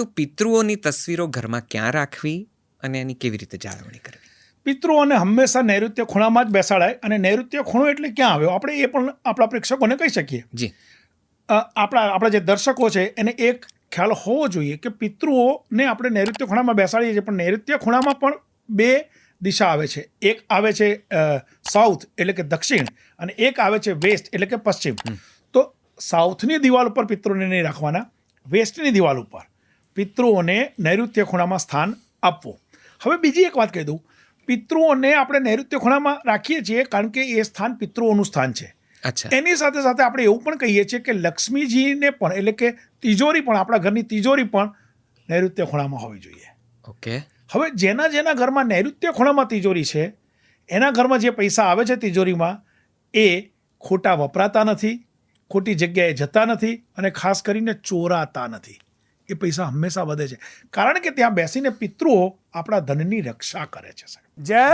તો પિતૃઓની તસવીરો ઘરમાં ક્યાં રાખવી અને એની કેવી રીતે જાળવણી કરવી? પિતૃઓને હંમેશા નૈઋત્ય ખૂણામાં જ બેસાડાય અને નૈઋત્ય ખૂણો એટલે ક્યાં આવ્યો? આપણે એ પણ આપણા પ્રેક્ષકોને કહી શકીએ. જી. આપણા આપણા જે દર્શકો છે એને એક ખ્યાલ હોવો જોઈએ કે પિતૃઓને આપણે નૈઋત્ય ખૂણામાં બેસાડીએ છીએ પણ નૈઋત્ય ખૂણામાં પણ બે દિશા આવે છે. એક આવે છે સાઉથ એટલે કે દક્ષિણ અને એક આવે છે વેસ્ટ એટલે કે પશ્ચિમ. તો સાઉથની દિવાલ ઉપર પિતૃઓને નહીં રાખવાના વેસ્ટની દિવાલ ઉપર. પિતૃઓને નૈઋત્ય ખૂણામાં સ્થાન આપવું. હવે બીજી એક વાત કહી દઉં. પિતૃઓને આપણે નૈઋત્ય ખૂણામાં રાખીએ છીએ કારણ કે એ સ્થાન પિતૃઓનું સ્થાન છે. એની સાથે સાથે આપણે એવું પણ કહીએ છીએ કે લક્ષ્મીજીને પણ એટલે કે તિજોરી પણ આપણા ઘરની તિજોરી પણ નૈઋત્ય ખૂણામાં હોવી જોઈએ. ઓકે. હવે જેના જેના ઘરમાં નૈઋત્ય ખૂણામાં તિજોરી છે એના ઘરમાં જે પૈસા આવે છે તિજોરીમાં એ ખોટા વપરાતા નથી ખોટી જગ્યાએ જતા નથી અને ખાસ કરીને ચોરાતા નથી. એ પૈસા હંમેશા વધે છે. કારણ કે ત્યાં બેસીને પિતૃઓ આપણા ધનની રક્ષા કરે છે સાહેબ. જય